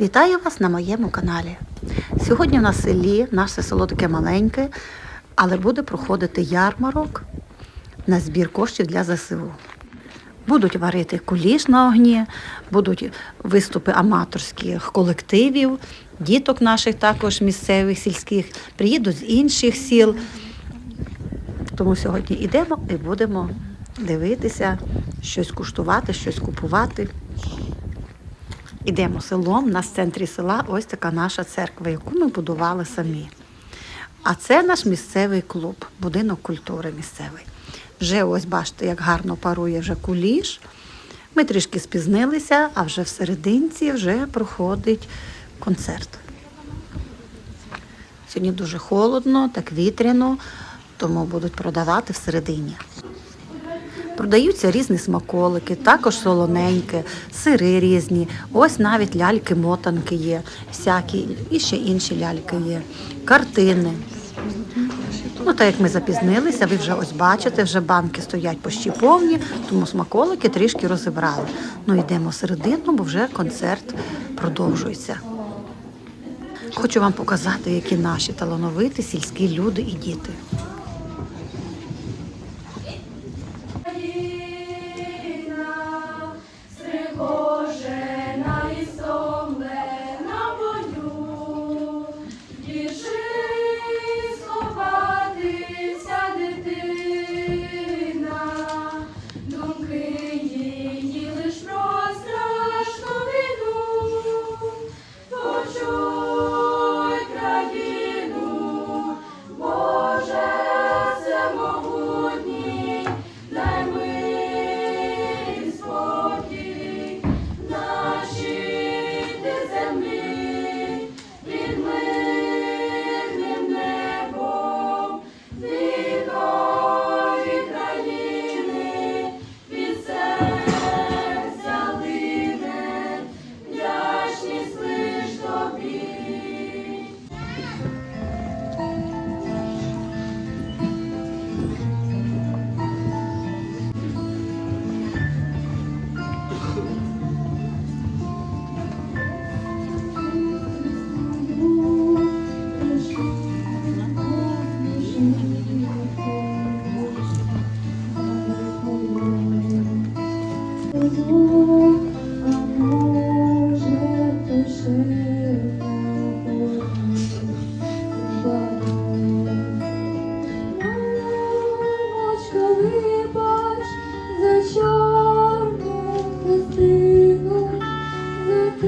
Вітаю вас на моєму каналі. Сьогодні на селі, наше село таке маленьке, але буде проходити ярмарок на збір коштів для ЗСУ. Будуть варити куліш на огні, будуть виступи аматорських колективів, діток наших також місцевих сільських, приїдуть з інших сіл. Тому сьогодні йдемо і будемо дивитися, щось куштувати, щось купувати. Ідемо селом, в центрі села ось така наша церква, яку ми будували самі. А це наш місцевий клуб, будинок культури місцевий. Вже ось бачите, як гарно парує вже куліш. Ми трішки спізнилися, а вже в серединці вже проходить концерт. Сьогодні дуже холодно, так вітряно, тому будуть продавати всередині. Продаються різні смаколики, також солоненьке, сири різні. Ось навіть ляльки-мотанки є, всякі, і ще інші ляльки є, картини. Ну, так як ми запізнилися, ви вже ось бачите, вже банки стоять почти повні, тому смаколики трішки розібрали. Ну, йдемо середину, бо вже концерт продовжується. Хочу вам показати, які наші талановиті сільські люди і діти.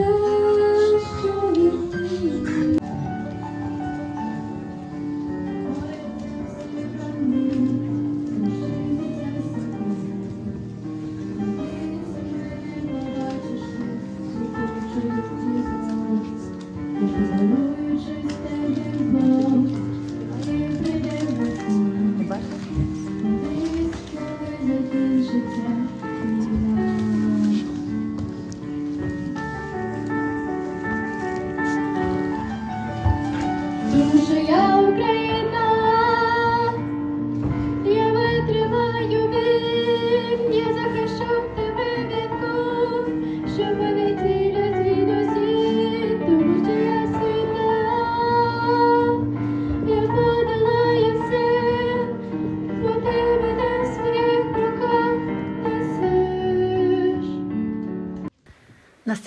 За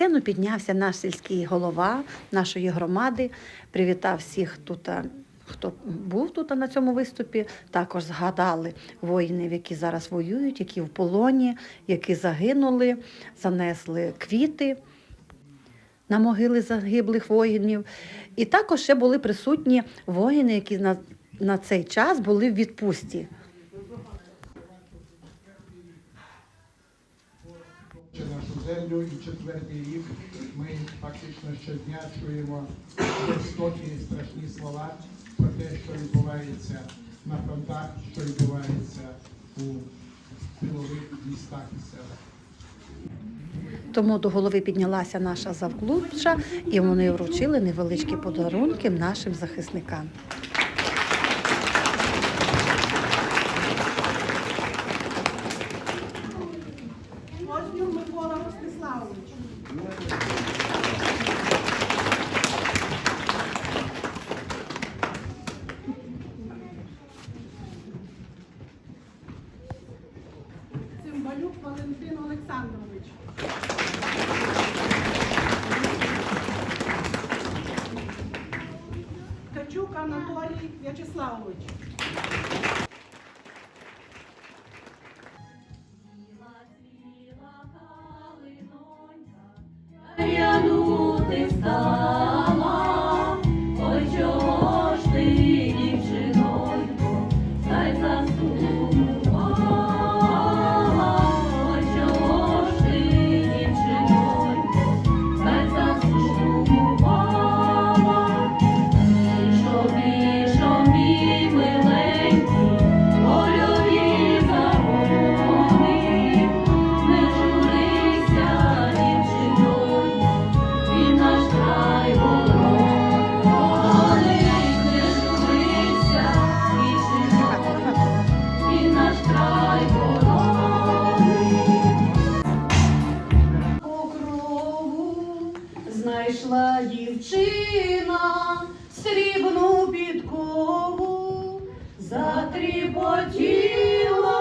сцену піднявся наш сільський голова нашої громади, привітав всіх тут, хто був тут на цьому виступі. Також згадали воїнів, які зараз воюють, які в полоні, які загинули, занесли квіти на могили загиблих воїнів. І також ще були присутні воїни, які на, на цей час були в відпустці. Чи нашу землю і четвертий рік ми фактично щодня чуємо жорстокі і страшні слова про те, що відбувається на фронтах, що відбувається у тилових містах і селах. Тому до голови піднялася наша завклубша, і вони вручили невеличкі подарунки нашим захисникам. Thank you. Затріпотіло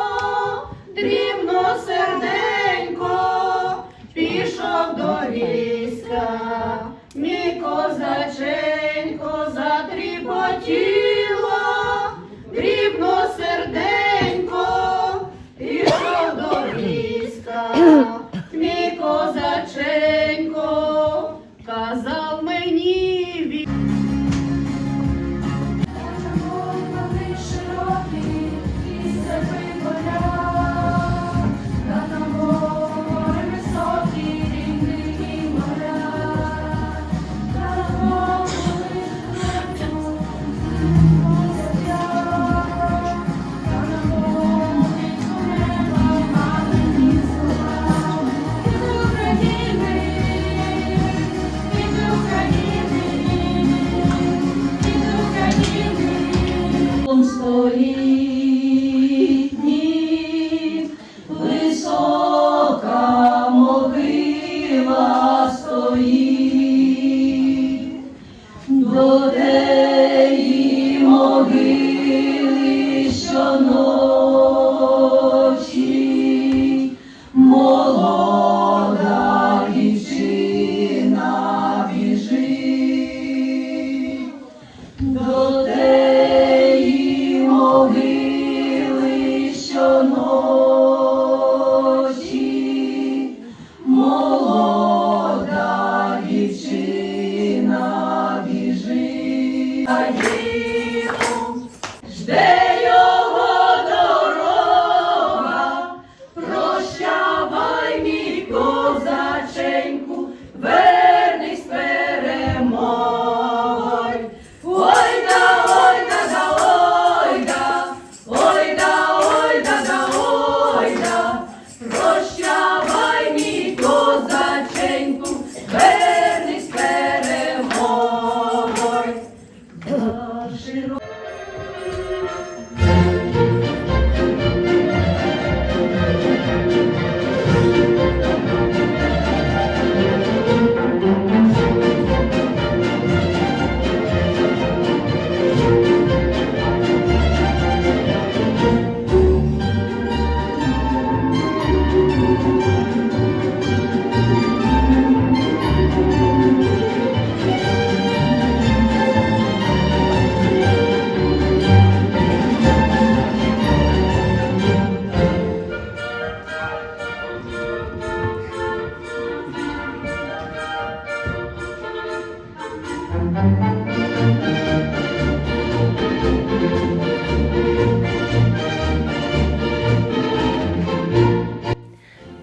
дрібно серденько, пішов до війська, мій козаченько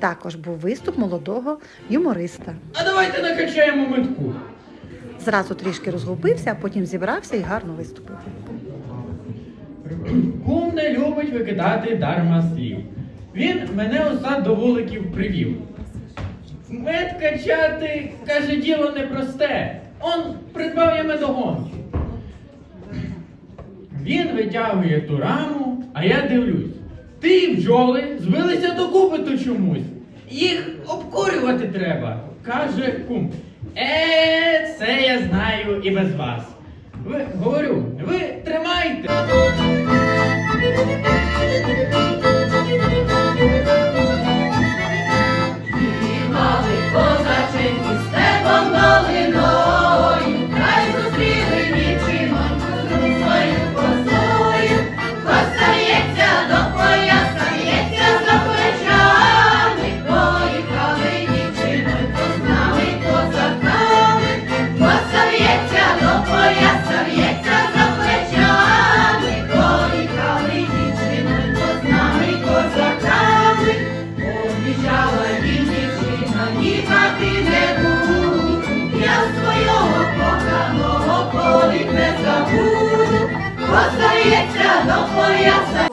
Також був виступ молодого юмориста. А давайте накачаємо метку. Зразу трішки розгубився, а потім зібрався і гарно виступив. Кум не любить викидати дарма слів. Він мене у сад до вуликів привів. Мед качати, каже, діло непросте. Он придбав я медогонку. Він витягує ту раму, а я дивлюсь. Ти бджоли збилися докупи то чомусь. Їх обкурювати треба, каже кум. Е, це я знаю і без вас. Ви говорю, ви тримайте. До пояса.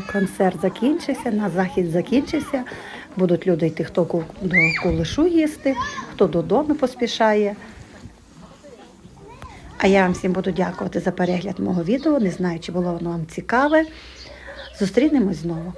Все. Концерт закінчився, на захід закінчився. Будуть люди йти, хто до кулешу їсти, хто додому поспішає. А я вам всім буду дякувати за перегляд мого відео. Не знаю, чи було воно вам цікаве. Зустрінемось знову.